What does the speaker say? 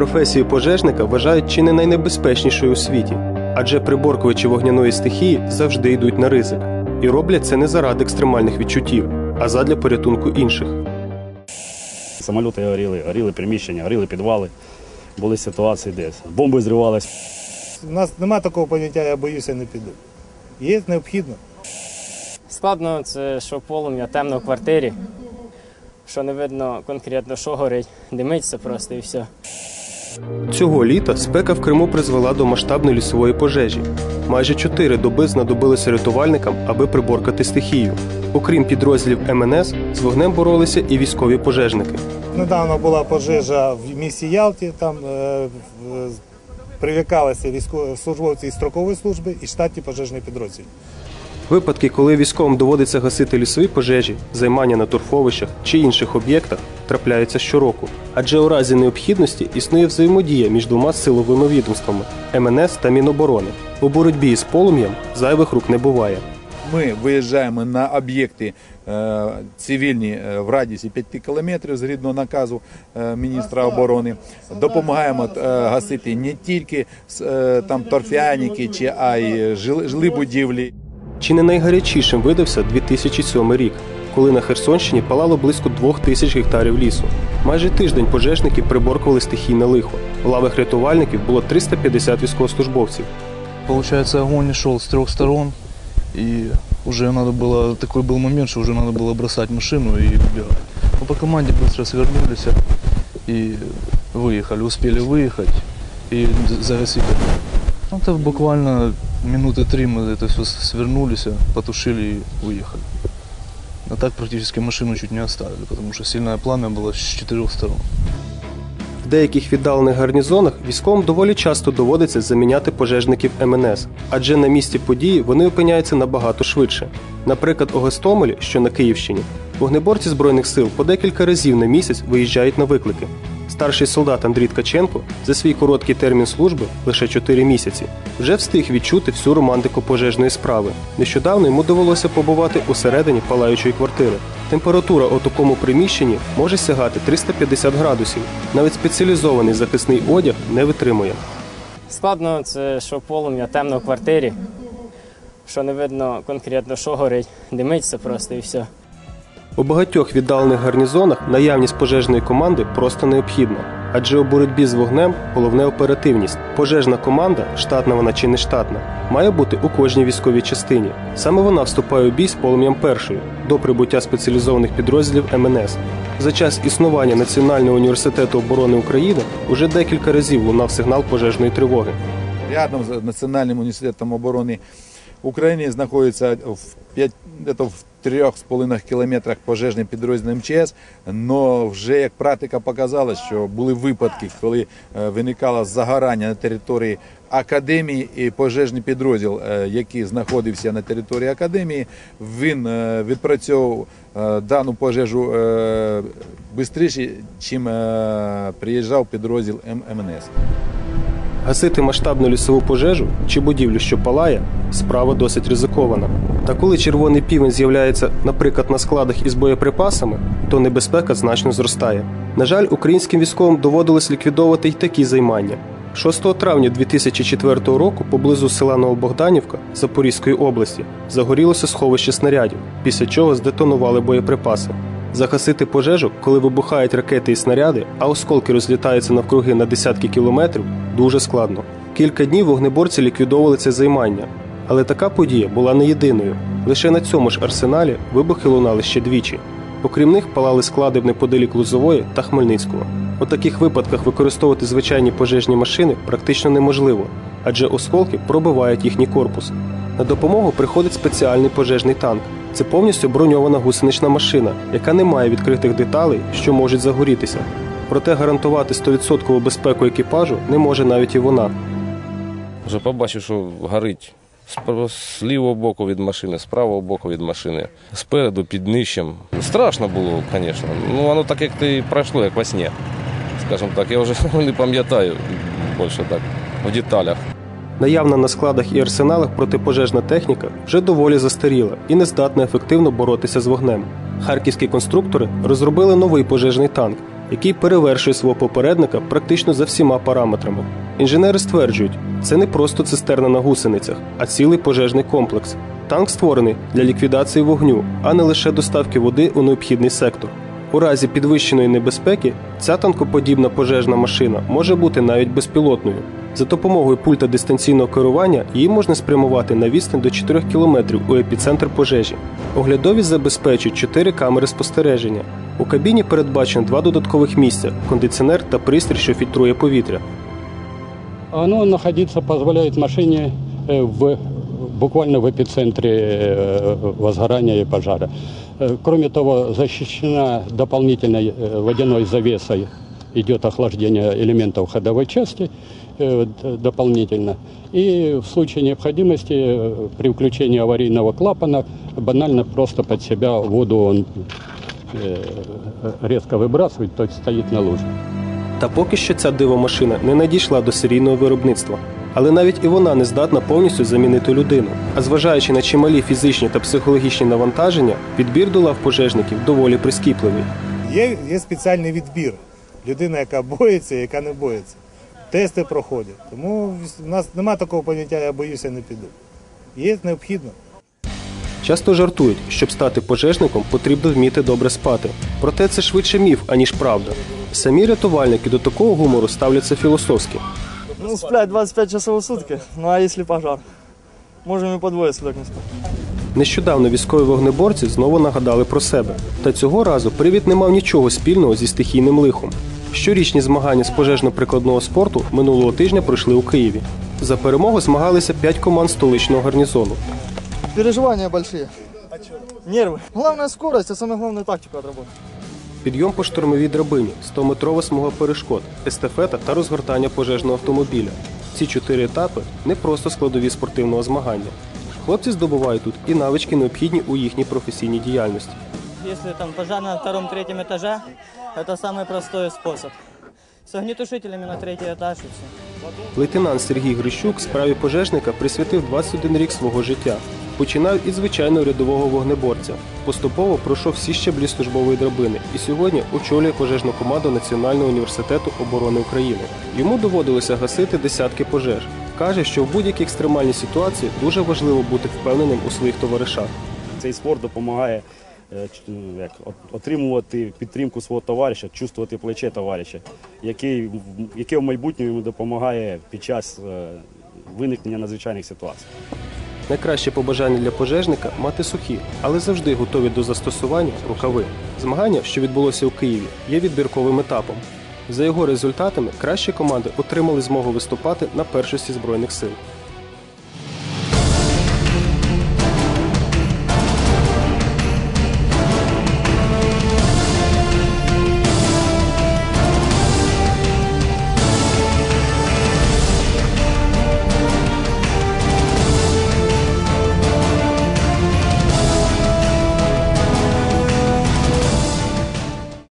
Професію пожежника вважають чи не найнебезпечнішою у світі, адже приборкувачі вогняної стихії завжди йдуть на ризик. І роблять це не заради екстремальних відчуттів, а задля порятунку інших. Самоліти горіли, горіли приміщення, горіли підвали. Були ситуації, де бомби зривались. У нас немає такого поняття, я боюся, не піду. Є необхідно. Складно це, що полум'я темно в квартирі, що не видно конкретно, що горить, димиться просто і все. Цього літа спека в Криму призвела до масштабної лісової пожежі. Майже чотири доби знадобилися рятувальникам, аби приборкати стихію. Окрім підрозділів МНС, з вогнем боролися і військові пожежники. Недавно була пожежа в місті Ялті, там е, привікалися військовослужбовці із строкової служби і штатні пожежні підрозділи. Випадки, коли військовим доводиться гасити лісові пожежі, займання на торфовищах чи інших об'єктах, трапляються щороку. Адже у разі необхідності існує взаємодія між двома силовими відомствами МНС та Міноборони. У боротьбі з полум'ям зайвих рук не буває. Ми виїжджаємо на об'єкти е, цивільні е, в радіусі 5 кілометрів згідно наказу е, міністра оборони. Допомагаємо гасити не тільки там торфяніки, чи а й жили, будівлі. Чи не найгарячішим видався 2007 рік, коли на Херсонщині палало близько двох тисяч гектарів лісу. Майже тиждень пожежники приборкували стихійне лихо. В лавах рятувальників було 350 військовослужбовців. Получается, огонь шел с трех сторон, и уже надо было, такой был момент, что уже надо было бросать машину и убегать. Но по команде быстро свернулись и выехали, успели выехать и загасить огонь. Ну, это буквально минуты три мы это все свернулись, потушили и уехали. А так практически машину чуть не оставили, потому что сильное пламя было с четырех сторон. В деяких віддалених гарнізонах військовим доволі часто доводиться заміняти пожежників МНС, адже на місці події вони опиняються набагато швидше. Наприклад, у Гостомелі, що на Київщині, вогнеборці збройних сил по декілька разів на місяць виїжджають на виклики. Старший солдат Андрій Ткаченко за свій короткий термін служби лише 4 місяці вже встиг відчути всю романтику пожежної справи. Нещодавно йому довелося побувати усередині палаючої квартири. Температура у такому приміщенні може сягати 350 градусів. Навіть спеціалізований захисний одяг не витримує. Складно це, що полум'я темно в квартирі, що не видно конкретно, що горить, димиться просто і все. У багатьох віддалених гарнізонах наявність пожежної команди просто необхідна, адже у боротьбі з вогнем головне оперативність. Пожежна команда, штатна вона чи не штатна, має бути у кожній військовій частині. Саме вона вступає у бій з полум'ям першою до прибуття спеціалізованих підрозділів МНС. За час існування Національного університету оборони України уже декілька разів лунав сигнал пожежної тривоги. Рядом з Національним університетом оборони України знаходиться в 5, дето в 3,5 кілометрах пожежний підрозділ МЧС. Но вже як практика показала, що були випадки, коли е, виникало загорання на території академії і пожежний підрозділ, е, який знаходився на території академії, він е, відпрацьовував дану пожежу швидше, чим приїжджав підрозділ МНС. Гасити масштабну лісову пожежу чи будівлю, що палає, справа досить ризикована. Та коли червоний півень з'являється, наприклад, на складах із боєприпасами, то небезпека значно зростає. На жаль, українським військовим доводилось ліквідовувати й такі займання. 6 травня 2004 року поблизу села Новобогданівка Запорізької області загорілося сховище снарядів, після чого здетонували боєприпаси. Загасити пожежу, коли вибухають ракети і снаряди, а осколки розлітаються навкруги на десятки кілометрів, дуже складно. Кілька днів вогнеборці ліквідовували це займання. Але така подія була не єдиною. Лише на цьому ж арсеналі вибухи лунали ще двічі. Окрім них палали склади в неподалік Лузової та Хмельницького. У таких випадках використовувати звичайні пожежні машини практично неможливо, адже осколки пробивають їхній корпус. На допомогу приходить спеціальний пожежний танк. Це повністю броньована гусенична машина, яка не має відкритих деталей, що можуть загорітися. Проте гарантувати 100% безпеку екіпажу не може навіть і вона. Вже побачив, що горить з- лівого боку від машини, з правого боку від машини, спереду під нижчим. Страшно було, звісно. Ну, воно так як ти пройшло, як во сні. Скажімо так, я вже не пам'ятаю більше так в деталях. Наявна на складах і арсеналах протипожежна техніка вже доволі застаріла і не здатна ефективно боротися з вогнем. Харківські конструктори розробили новий пожежний танк, який перевершує свого попередника практично за всіма параметрами. Інженери стверджують, це не просто цистерна на гусеницях, а цілий пожежний комплекс. Танк створений для ліквідації вогню, а не лише доставки води у необхідний сектор. У разі підвищеної небезпеки ця танкоподібна пожежна машина може бути навіть безпілотною. За допомогою пульта дистанційного керування її можна спрямувати на відстань до 4 км у епіцентр пожежі. Оглядовість забезпечують 4 камери спостереження. У кабіні передбачено два додаткових місця кондиціонер та пристрій, що фільтрує повітря. Оно находиться позволяет машине э, в, буквально в эпицентре э, возгорания и пожара. Э, Кроме того, защищена дополнительной э, водяной завесой, идет охлаждение элементов ходовой части э, д- дополнительно. И в случае необходимости э, при включении аварийного клапана банально просто под себя воду он э, резко выбрасывает, то есть стоит на луже. Та поки що ця дивомашина не надійшла до серійного виробництва. Але навіть і вона не здатна повністю замінити людину. А зважаючи на чималі фізичні та психологічні навантаження, відбір до лав пожежників доволі прискіпливий. Є, є спеціальний відбір. Людина, яка боїться, яка не боїться. Тести проходять. Тому в нас немає такого поняття, я боюся, не піду. Є необхідно. Часто жартують, щоб стати пожежником, потрібно вміти добре спати. Проте це швидше міф, аніж правда. Самі рятувальники до такого гумору ставляться філософськи. Ну, сплять 25 часов в сутки. Ну а если пожар? Можем и по двое суток не спать. Нещодавно військові вогнеборці знову нагадали про себе. Та цього разу привід не мав нічого спільного зі стихійним лихом. Щорічні змагання з пожежно-прикладного спорту минулого тижня пройшли у Києві. За перемогу змагалися п'ять команд столичного гарнізону. Переживания большие. Нервы. Главная скорость, а самое главное тактику отработать Підйом по штурмовій драбині, 100-метрова смуга перешкод, естафета та розгортання пожежного автомобіля. Ці чотири етапи не просто складові спортивного змагання. Хлопці здобувають тут і навички, необхідні у їхній професійній діяльності. Если там пожар на втором-третьем этаже, это самый простой способ. С огнетушителями на третий этаж и все. Лейтенант Сергій Грищук справі пожежника присвятив 21 рік свого життя. Починав із звичайного рядового вогнеборця. Поступово пройшов всі щаблі службової драбини і сьогодні очолює пожежну команду Національного університету оборони України. Йому доводилося гасити десятки пожеж. Каже, що в будь-якій екстремальній ситуації дуже важливо бути впевненим у своїх товаришах. Цей спорт допомагає е, ну, як, отримувати підтримку свого товариша, чувствувати плече товариша, яке в майбутньому йому допомагає під час е, виникнення надзвичайних ситуацій. Найкраще побажання для пожежника мати сухі, але завжди готові до застосування рукави. Змагання, що відбулося у Києві, є відбірковим етапом. За його результатами кращі команди отримали змогу виступати на першості збройних сил.